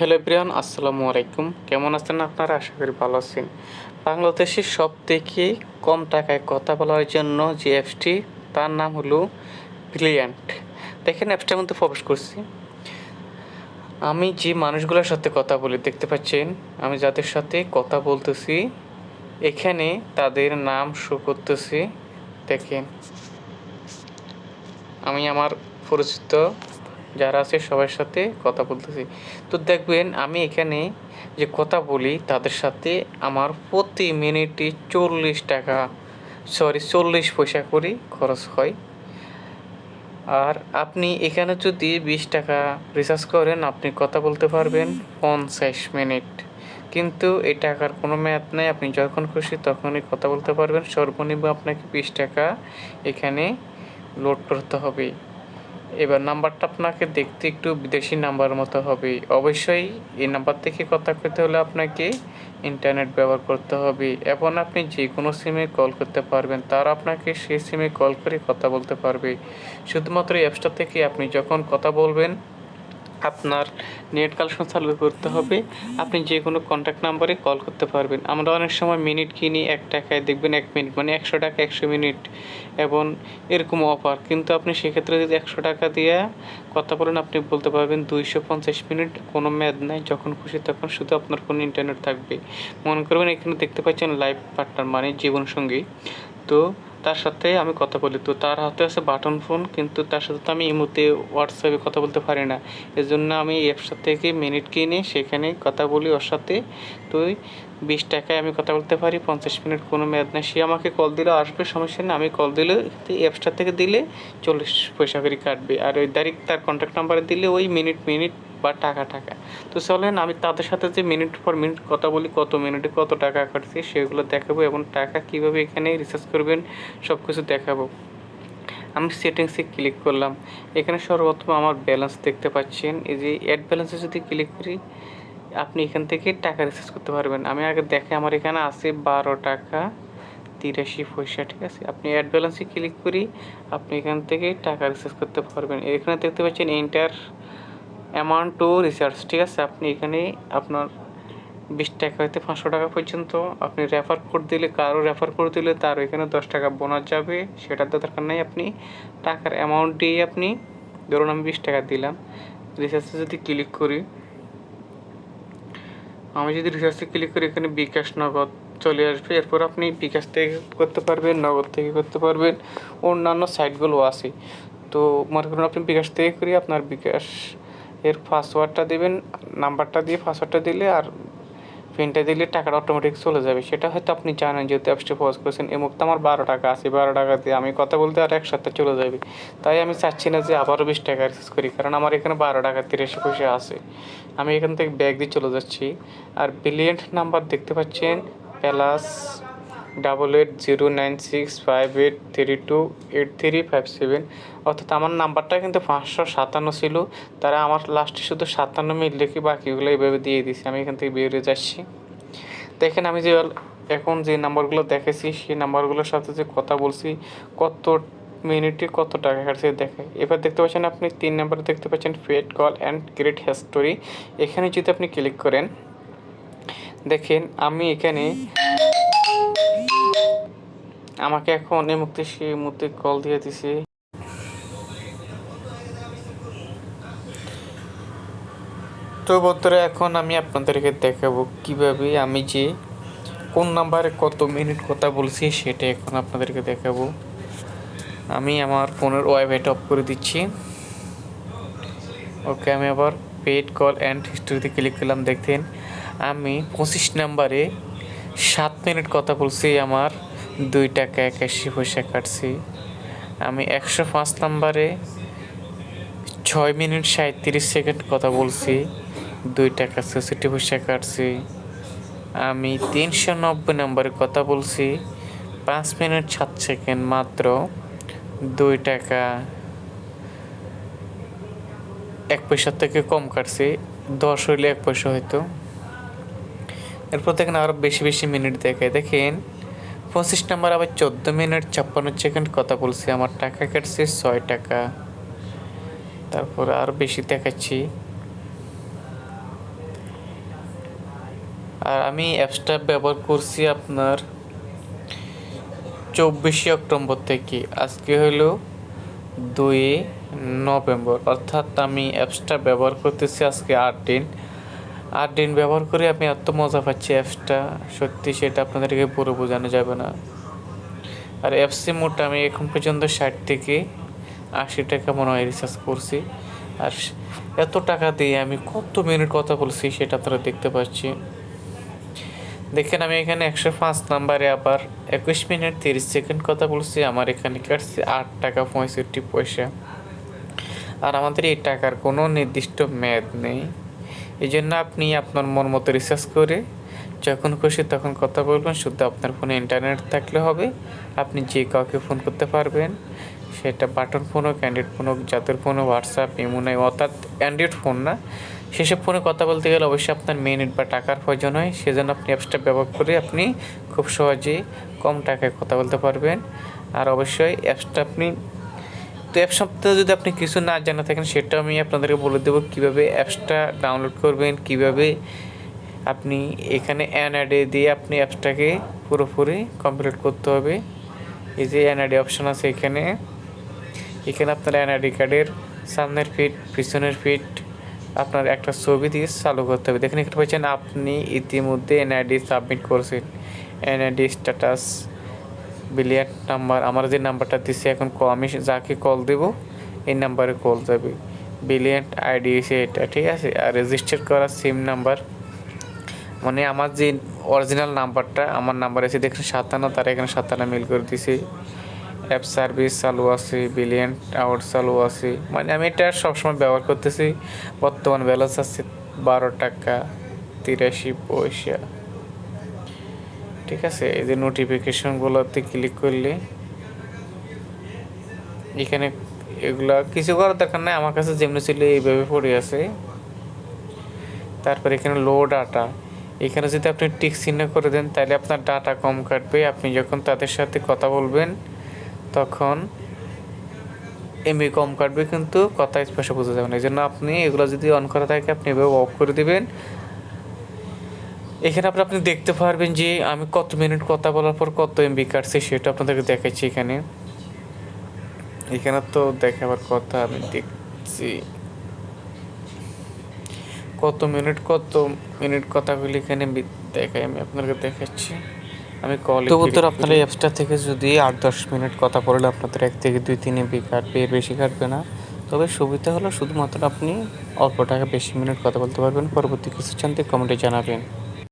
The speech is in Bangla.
হ্যালো ব্রিয়ান আসসালামু আলাইকুম। কেমন আছেন আপনারা? আশা করি ভালো আছেন। বাংলাদেশের সব থেকে কম টাকায় কথা বলার জন্য যে অ্যাপসটি, তার নাম হলো ব্রিলিয়ান্ট দেখেন অ্যাপসটার মধ্যে প্রবেশ করছি। আমি যে মানুষগুলোর সাথে কথা বলি, দেখতে পাচ্ছেন, আমি যাদের সাথে কথা বলতেছি, এখানে তাদের নাম শো করতেছি। দেখেন, আমি আমার পরিচিত যারা আছে সবার সাথে কথা বলতেছি। তো দেখবেন আমি এখানে যে কথা বলি তাদের সাথে আমার প্রতি মিনিটে চল্লিশ টাকা সরি চল্লিশ পয়সা করে খরচ হয়। আর আপনি এখানে যদি বিশ টাকা রিচার্জ করেন, আপনি কথা বলতে পারবেন পঞ্চাশ মিনিট। কিন্তু এই টাকার কোনো মেয়াদ নেই, আপনি যখন খুশি তখনই কথা বলতে পারবেন। সর্বনিম্ন আপনাকে বিশ টাকা এখানে লোড করতে হবে। এবার নাম্বারটা আপনাকে দেখতে একটু বিদেশি নাম্বার মতো হবে। অবশ্যই এই নাম্বার থেকে কথা করতে হলে আপনাকে ইন্টারনেট ব্যবহার করতে হবে এবং আপনি যে কোনো সিমে কল করতে পারবেন, তার আপনাকে সেই সিমে কল করে কথা বলতে পারবে। শুধুমাত্র অ্যাপসটা থেকে আপনি যখন কথা বলবেন আপনার নেট কালেকশন চালু করতে হবে। আপনি যে কোনো কন্ট্যাক্ট নাম্বারে কল করতে পারবেন। আমরা অনেক সময় মিনিট কিনি, এক টাকায় দেখবেন এক মিনিট মানে একশো টাকা, একশো মিনিট এবং এরকম অফার কিন্তু আপনি সেক্ষেত্রে যদি একশো টাকা দিয়ে কথা বলেন, আপনি বলতে পারবেন দুইশো পঞ্চাশ মিনিট কোনো মেয়াদ নাই, যখন খুশি তখন শুধু আপনার ফোনে ইন্টারনেট থাকবে। মনে করবেন এখানে দেখতে পাচ্ছেন লাইভ পার্টনার মানে জীবনসঙ্গী তো তার সাথে আমি কথা বলি। তো তার হাতে আছে বাটন ফোন, কিন্তু তার সাথে তো আমি এই মুহূর্তে হোয়াটসঅ্যাপে কথা বলতে পারি না। এজন্য আমি অ্যাপসার থেকে মিনিট কিনে সেখানে কথা বলি ওর সাথে। তো বিশ টাকায় আমি কথা বলতে পারি, পঞ্চাশ মিনিট কোনো মেয়াদ নেই। সে আমাকে কল দিলে, আসবে, সমস্যা নেই। আমি কল দিলে অ্যাপসটা থেকে দিলে চল্লিশ পয়সা করে কাটবে। আর ওই ডাইরেক্ট তার কন্ট্যাক্ট নাম্বারে দিলে ওই মিনিট মিনিট বা টাকা টাকা। তো চলেন, আমি তাদের সাথে যে মিনিট পর মিনিট কথা বলি, কত মিনিটে কত টাকা কাটছে, সেগুলো দেখাবো এবং টাকা কীভাবে এখানে রিচার্জ করবেন সব কিছু দেখাবো। আমি সেটিংসে ক্লিক করলাম। এখানে সর্বপ্রথম আমার ব্যালেন্স দেখতে পাচ্ছেন। এই যে অ্যাড ব্যালেন্সে যদি ক্লিক করি আপনি এখান থেকে টাকা রিচার্জ করতে পারবেন। আমি আগে দেখে আমার এখানে আছে বারো টাকা তিরাশি পয়সা, ঠিক আছে? আপনি অ্যাড ব্যালেন্সে ক্লিক করি, আপনি এখান থেকে টাকা রিচার্জ করতে পারবেন। এখানে দেখতে পাচ্ছেন এন্টার অ্যামাউন্ট টু রিচার্জ ঠিক আছে? আপনি এখানে আপনার বিশ টাকা হইতে পাঁচশো টাকা পর্যন্ত আপনি রেফার কোড দিলে, কারও রেফার কোড দিলে তার এখানে দশ টাকা বোনাস যাবে। সেটার তো দরকার নেই আপনি টাকার অ্যামাউন্ট দিয়ে আপনি, ধরুন আমি বিশ টাকা দিলাম রিচার্জে যদি ক্লিক করি আমি যদি রিচার্জে ক্লিক করি, এখানে বিকাশ নগদ চলে আসবে। এরপর আপনি বিকাশ থেকে করতে পারবেন, নগদ থেকে করতে পারবেন। অন্যান্য সাইটগুলো আছে। তো মনে করুন আপনি বিকাশ থেকে করি, আপনার বিকাশ এর পাসওয়ার্ডটা দেবেন নাম্বারটা দিয়ে পাসওয়ার্ডটা দিলে আর পিনটা দিলে টাকাটা অটোমেটিক চলে যাবে। সেটা হয়তো আপনি জানেন যেহেতু অ্যাপসটি পজ করেছেন। এই মুহূর্তে আমার বারো টাকা আছে, বারো টাকা দিয়ে আমি কথা বলতে আর এক সপ্তাহ চলে যাবে। তাই আমি চাচ্ছি না যে আবারও বিশ টাকা রিচার্জ করি, কারণ আমার এখানে বারো টাকা তিরিশে পয়সা আছে। আমি এখান থেকে ব্যাগ দিয়ে চলে যাচ্ছি। আর ব্রিলিয়েন্ট নাম্বার দেখতে পাচ্ছেন plus double eight zero nine six five eight three two eight three five seven অর্থাৎ আমার নাম্বারটা কিন্তু পাঁচশো সাতান্ন ছিল। তারা আমার লাস্টে শুধু সাতান্ন মিল লিখে বাকিগুলো এইভাবে দিয়ে দিয়েছি আমি এখান থেকে বেরিয়ে যাচ্ছি। দেখেন আমি যে এখন যে নাম্বারগুলো দেখেছি সেই নাম্বারগুলোর সাথে যে কথা বলছি, কত মিনিটে কত টাকা কাটছে দেখে এবার দেখতে পাচ্ছেন আপনি তিন নাম্বারে দেখতে পাচ্ছেন paid call and credit history এখানে যদি আপনি ক্লিক করেন, দেখেন আমি এখানে আমাকে এখন এই মুহূর্তে সে মুহূর্তে কল দিয়ে দিছে। তো বন্ধুরা, এখন আমি আপনাদেরকে দেখাবো কীভাবে আমি যে কোন নাম্বারে কত মিনিট কথা বলছি সেটা এখন আপনাদেরকে দেখাবো। আমি আমার ফোনের ওয়াইফাইটা অফ করে দিচ্ছি। ওকে আমি আবার পেড কল অ্যান্ড হিস্টোরিতে ক্লিক করলাম দেখতেন আমি পঁচিশ নাম্বারে সাত মিনিট কথা বলছি আমার দুই টাকা একাশি পয়সা কাটছি। আমি একশো পাঁচ নাম্বারে ছয় মিনিট সাঁত্রিশ সেকেন্ড কথা বলছি, দুই টাকা ছেষট্টি পয়সা কাটছি। আমি তিনশো নব্বই নম্বরে কথা বলছি, পাঁচ মিনিট সাত সেকেন্ড মাত্র, দুই টাকা এক পয়সার থেকে কম কাটছি, দশ হইলে এক পয়সা হয়তো এরপর দেখেন আরও বেশি বেশি মিনিট দেখায়। দেখেন পঁচিশ নাম্বার আবার চোদ্দ মিনিট ছাপ্পান্ন সেকেন্ড কথা বলছি, আমার টাকা কাটছে ছয় টাকা। তারপর আরও বেশি দেখাচ্ছি। আর আমি অ্যাপসটা ব্যবহার করছি আপনার চব্বিশে অক্টোবর থেকে। আজকে হলো দুই নভেম্বর। অর্থাৎ আমি অ্যাপসটা ব্যবহার করতেছি আজকে আট দিন। আট দিন ব্যবহার করে আমি এত মজা পাচ্ছি অ্যাপসটা। সত্যি সেটা আপনাদেরকে পুরো বোঝানো যাবে না। আর অ্যাপসি মোটটা আমি এখন পর্যন্ত ষাট থেকে আশি টাকা মনে হয় রিচার্জ করছি। আর এত টাকা দিয়ে আমি কত মিনিট কথা বলছি সেটা আপনারা দেখতে পাচ্ছি দেখেন আমি এখানে একশো পাঁচ নাম্বারে আবার একুশ মিনিট তিরিশ সেকেন্ড কথা বলছি, আমার এখানে কাটছে আট টাকা পঁয়ষট্টি পয়সা। আর আমাদের এই টাকার কোনো নির্দিষ্ট মেয়াদ নেই। এই জন্য আপনি আপনার মন মতো রিসার্চ করে যখন খুশি তখন কথা বলবেন। শুধু আপনার ফোনে ইন্টারনেট থাকলে হবে। আপনি যে কাউকে ফোন করতে পারবেন, সেটা বাটন ফোন হোক অ্যান্ড্রয়েড ফোন হোক, যাদের ফোনে হোয়াটসঅ্যাপ ইমো নাই অর্থাৎ অ্যান্ড্রয়েড ফোন না। সেসব ফোনে কথা বলতে গেলে অবশ্যই আপনার মিনিট বা টাকার প্রয়োজন হয়। সেজন্য আপনি অ্যাপসটা ব্যবহার করে আপনি খুব সহজেই কম টাকায় কথা বলতে পারবেন। আর অবশ্যই অ্যাপসটা আপনি তো অ্যাপ সম্পর্কে যদি আপনি কিছু না জানা থাকেন, সেটা আমি আপনাদেরকে বলে দেবো কীভাবে অ্যাপসটা ডাউনলোড করবেন, কীভাবে আপনি এখানে অ্যানআইডি দিয়ে আপনি অ্যাপসটাকে পুরোপুরি কমপ্লিট করতে হবে। এই যে অ্যানআইডি অপশান আছে এখানে। এখানে আপনার এনআইডি কার্ডের সামনের ফিট পিছনের ফিট আপনার একটা ছবি দিয়ে চালু করতে হবে। দেখেন এখানে পাচ্ছেন, আপনি ইতিমধ্যে এনআইডি সাবমিট করেছেন। এনআইডি স্ট্যাটাস বিলিয়ন নাম্বার আমার যে নাম্বারটা দিচ্ছে এখন আমি যাকে কল দেব, এই নাম্বারে কল যাবে। বিলিয়ন আইডি এসে এটা, ঠিক আছে? আর রেজিস্টার করা সিম নাম্বার মানে আমার যে অরিজিনাল নাম্বারটা আমার নাম্বার এসে দেখেন সাতান্ন, তারা এখানে সাতান্ন মিল করে দিছি। অ্যাপ সার্ভিস চালু আছে বিলিয়ন আউট চালু আছে। মানে আমি এটা সবসময় ব্যবহার করতেছি। বর্তমান ব্যালেন্স আছে বারো টাকা তিরাশি পয়সা। ঠিক আছে? এই যে নোটিফিকেশনগুলোতে ক্লিক করলে এখানে এগুলা কিছু করার দরকার নাই। আমার কাছে যেমনি ছিল এইভাবে পড়ে আছে। তারপর এখানে লো ডাটা এখানে যদি আপনি টিক চিহ্ন করে দেন, তাহলে আপনার ডাটা কম কাটবে। আপনি যখন তাদের সাথে কথা বলবেন, তখন এমবি কম কাটবে, কিন্তু কথা স্পষ্ট বোঝা যাবে না। এই জন্য আপনি এগুলো যদি অন করা থাকে, আপনি এভাবে অফ করে দিবেন। এখানে আপনি আপনি দেখতে পারবেন যে আমি কত মিনিট কথা বলার পর কত এমবি কাটছে সেটা আপনাদেরকে দেখাচ্ছি এখানে। এখানে তো দেখাবার কথা আমি দেখছি। কত মিনিট কত মিনিট কথাগুলি এখানে দেখাই আমি আপনাকে দেখাচ্ছি। আমি কল তো উত্তর আপনার এই অ্যাপসটা থেকে যদি আট দশ মিনিট কথা বললে আপনাদের এক থেকে দুই তিন এমবি কাটবে এর বেশি কাটবে না। তবে সুবিধা হলো শুধুমাত্র আপনি অল্প টাকা বেশি মিনিট কথা বলতে পারবেন। পরবর্তী কিছু জানতে কমেন্টে জানাবেন।